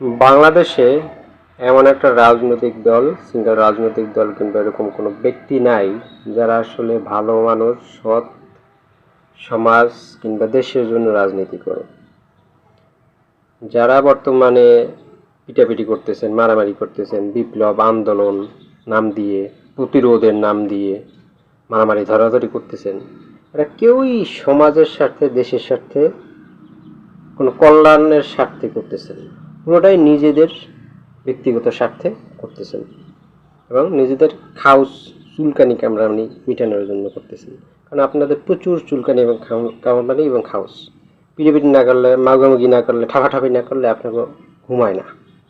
বাংলাদেশে এমন একটা রাজনৈতিক দল সিঙ্গেল রাজনৈতিক দল কিংবা এরকম কোনো ব্যক্তি নাই যারা আসলে ভালো মানুষ, সৎ সমাজ কিংবা দেশের জন্য রাজনীতি করে। যারা বর্তমানে পিটাপিটি করতেছেন, মারামারি করতেছেন, বিপ্লব, আন্দোলন, নাম দিয়ে, প্রতিরোধের নাম দিয়ে মারামারি, ধরাধরি করতেছেন, এরা কেউই সমাজের স্বার্থে, দেশের স্বার্থে কোনো কল্যাণের স্বার্থে করতেছেন পুরোটাই নিজেদের ব্যক্তিগত স্বার্থে করতেছেন এবং নিজেদের খাউস চুলকানি কামড়ানি মিটানোর জন্য করতেছেন। কারণ আপনাদের প্রচুর চুলকানি এবং কামড়ানি এবং খাউস। পিড়িপিড়ি না করলে, মাগামাগি না করলে, ঠাপাঠাপি না করলে আপনাকে ঘুমায় না।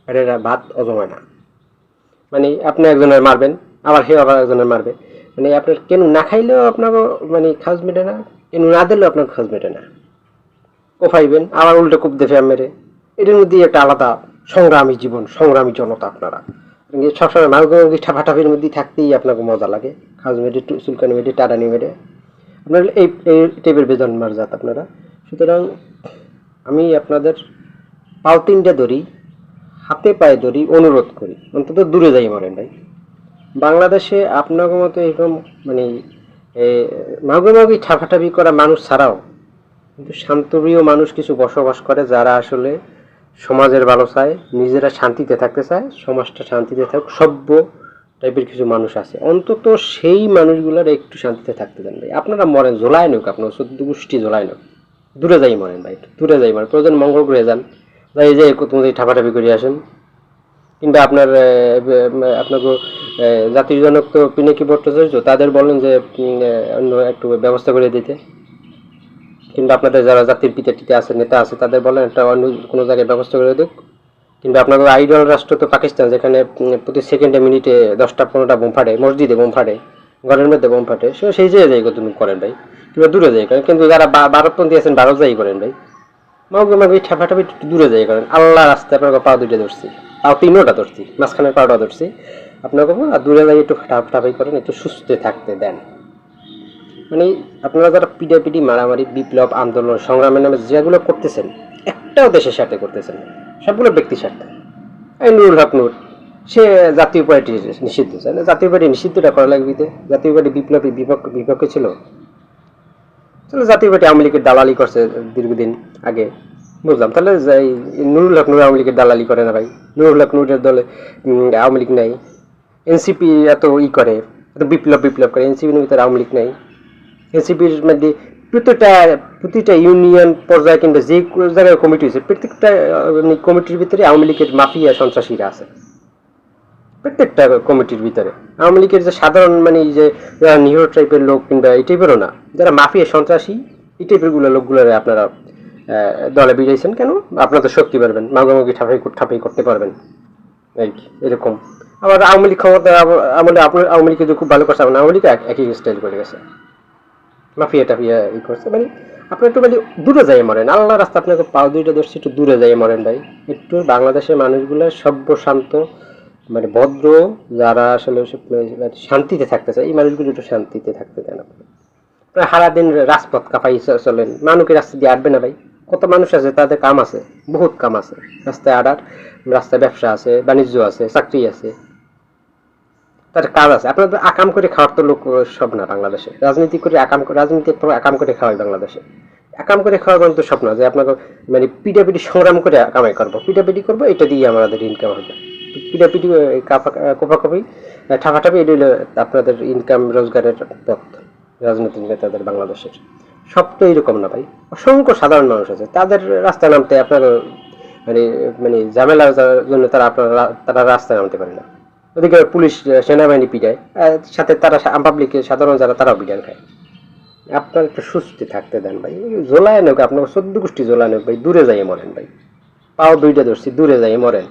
পেটের ভাত অজমায় না। মানে আপনি একজনের মারবেন, আবার সে আবার একজনের মারবে। মানে আপনার কেন না খাইলেও আপনাকে মানে খাউস মেটে না, কেন না দিলেও আপনার খাউস মেটে না। কোফাইবেন, আবার উল্টো কূপ দেফে মেরে। এটার মধ্যেই একটা আলাদা সংগ্রামী জীবন, সংগ্রামী জনতা আপনারা। সবসময় মালগঞ্জি ঠাপাঠাপির মধ্যেই থাকতেই আপনাকে মজা লাগে। খাজ টু- চুলকানি মেটে টাটানি মেটে আপনার এই এই টাইপের বেতন মার জাত আপনারা। সুতরাং আমি আপনাদের পাও তিনটা ধরি, হাতে পায়ে ধরি, অনুরোধ করি। অন্তত দূরে যাই মরেন ভাই। বাংলাদেশে আপনার মতো এরকম মানে মাগুমাগি ঠাপাঠাপি করা মানুষ ছাড়াও কিন্তু শান্তপ্রিয় মানুষ কিছু বসবাস করে যারা আসলে সমাজের ভালো চায়, নিজেরা শান্তিতে থাকতে চায়, সমাজটা শান্তিতে থাক সভ্য টাইপের কিছু মানুষ আছে। অন্তত সেই মানুষগুলোর একটু শান্তিতে থাকতে দেন ভাই। আপনারা মরেন জোলায় নোক আপনার, চোদ্দ গোষ্ঠী জোলায় নোক। দূরে যাই মরেন ভাই দূরে যাই মরেন। প্রয়োজন মঙ্গল গ্রহে যান। যাই যে তোমাদের ঠাপাঠাপি করে আসেন। কিংবা আপনার আপনাকে জাতির জনক তো পিনাকি ভট্টাচার্য, তাদের বলেন যে অন্য একটু ব্যবস্থা করে দিতে। কিংবা আপনাদের যারা জাতির পিতা টিতা আছে, নেতা আছে, তাদের বলেন একটা অন্য কোনো জায়গায় ব্যবস্থা করে দিক। কিংবা আপনাদের আইডল রাষ্ট্র তো পাকিস্তান, যেখানে প্রতি সেকেন্ডে মিনিটে দশটা, পনেরোটা বোম ফাটে, মসজিদে বোম ফাটে, ঘরের মধ্যে বোম ফাটে, সে সেই জায়গায় যাই তুমি করেন ভাই, কিংবা দূরে যাই করেন, কিন্তু যারা ভারতপন্থী আছেন, ভারত যাই করেন ভাই। মাউকে মাউকে ঠাপাঠাপি একটু দূরে যাই করেন। আল্লাহ রাস্তায় আপনার পা দুইটা ধরছি পাও তিনোটা ধরছি, মাঝখানের পাওটা ধরছি। আপনাকে দূরে যাই একটু ঠাপাঠাপি করেন, একটু সুস্থ থাকতে দেন। মানে আপনারা যারা পিডাপিডি, মারামারি, বিপ্লব, আন্দোলন, সংগ্রামের নামে যেগুলো করতেছেন, একটাও দেশের স্বার্থে করতেছেন সবগুলো ব্যক্তির স্বার্থে। এই নুরুল হক নূর, সে জাতীয় পার্টি নিষিদ্ধ চায় জাতীয় পার্টি নিষিদ্ধটা করা লাগবে। জাতীয় পার্টি বিপ্লবী বিপক্ষ, বিপক্ষে ছিল। তাহলে জাতীয় পার্টি আওয়ামী লীগের দালালি করছে দীর্ঘদিন আগে। বুঝলাম। তাহলে নুরুল হক নূর আওয়ামী লীগের দালালি করে না ভাই? নুরুল হক নূরের দলে আওয়ামী লীগ নাই। এনসিপি এত ই করে, এত বিপ্লব বিপ্লব করে। এনসিপির ভিতরে আওয়ামী লীগ নাই। এনসিপির মধ্যে প্রতিটা প্রতিটা ইউনিয়ন পর্যায়ে কিংবা যে জায়গায় কমিটি হয়েছে, প্রত্যেকটা কমিটির ভিতরে আওয়ামী লীগের মাফিয়া সন্ত্রাসীরা আছে। প্রত্যেকটা কমিটির ভিতরে। আওয়ামী লীগের যে সাধারণ মানে যে যারা নিহর টাইপের লোক কিংবা এই টাইপেরও না, যারা মাফিয়া সন্ত্রাসী, এই টাইপেরগুলো লোকগুলোরে আপনারা দলে বিজাইছেন কেন? আপনারা তো শক্তি পারবেন মাগামাগি ঠাপাই ঠাপাই করতে পারবেন। এই এরকম। আবার আওয়ামী লীগ ক্ষমতা আমলে আওয়ামী লীগকে খুব ভালো করছে, আওয়ামী লীগ একই স্টাইল করে গেছে। মাফিয়া টাফিয়া ই করছে। মানে আপনি একটু মানে দূরে যাই মরেন। আল্লাহ রাস্তা আপনাকে পাও দুইটা ধরছে, একটু দূরে যাই মরেন ভাই। একটু বাংলাদেশের মানুষগুলো সভ্য শান্ত মানে ভদ্র, যারা আসলে মানে শান্তিতে থাকতে চায়। এই মানুষগুলো একটু শান্তিতে থাকতে দেন আপনি আপনারা সারাদিন রাজপথ কাপাই চলেন। মানুষকে রাস্তা দিয়ে আটবে না ভাই। কত মানুষ আছে, তাদের কাম আছে, বহুত কাম আছে। রাস্তায় আডার, রাস্তায় ব্যবসা আছে, বাণিজ্য আছে, চাকরি আছে। তার কাজ আছে। আপনাদের আকাম করে খাওয়ার তো লোক সব না বাংলাদেশে। রাজনীতি করে আকাম রাজনীতি আকাম করে খাওয়াই বাংলাদেশে। আকাম করে খাওয়ার তো স্বপ্ন যে আপনাকে মানে পিটাপিটি সংগ্রাম করে কামাই করব। পিটাপিটি করব, এটা দিয়ে আমাদের ইনকাম হবে। পিটাপিটি কাপা কোপাকপি ঠাপাঠাপি, এটা হলো আপনাদের ইনকাম রোজগারের পথ রাজনৈতিক নেতাদের বাংলাদেশের। সব তো এরকম না ভাই। অসংখ্য সাধারণ মানুষ আছে। তাদের রাস্তায় নামতে আপনার মানে মানে ঝামেলার জন্য তারা আপনার তারা রাস্তায় নামতে পারে না। ওদিকে পুলিশ সেনাবাহিনী পিটায়। সাথে তারা পাবলিকের সাধারণ যারা, তারাও পিটান খায়। আপনার একটু সুস্থ থাকতে দেন ভাই। জোলায় নোক আপনার সদ্য গোষ্ঠী জোলায় নোক ভাই, দূরে যাইয়ে মরেন ভাই। পাও দুইটা ধরছি, দূরে যাইয়ে মরেন।